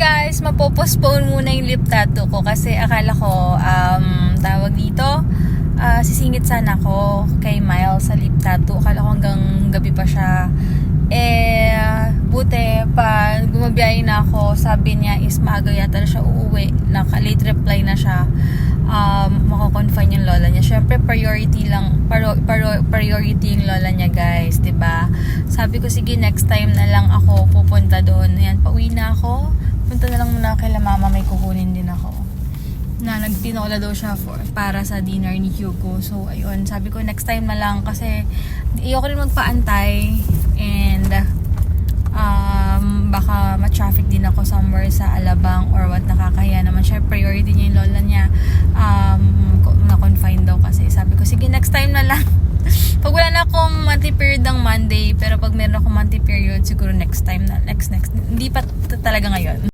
guys, mapopostpone muna yung lip tattoo ko kasi akala ko, um, tawag dito, ah, sisingit sana ako kay Miles sa lip tattoo. Akala ko hanggang gabi pa siya. Eh, buti, pa gumabiyahe na ako, sabi niya is maaga yata na siya uuwi. Naka-late reply na siya. Um, makakonfine yung lola niya. Siyempre, priority lang, paro, paro, priority yung lola niya, guys. ba Sabi ko, sige, next time na lang ako pupunta doon. Ayan, pauwi na ako. Kay mama, may kukunin din ako na nagtinola daw siya for, para sa dinner ni Hugo. So, ayun, sabi ko next time na lang kasi ayoko rin magpaantay and um, baka ma-traffic din ako somewhere sa Alabang or what nakakahiya naman siya. Priority niya yung lola niya. Um, na-confine daw kasi. Sabi ko, sige, next time na lang. pag wala na akong monthly period ng Monday, pero pag meron akong monthly period, siguro next time na, next, next. Hindi pa talaga ngayon.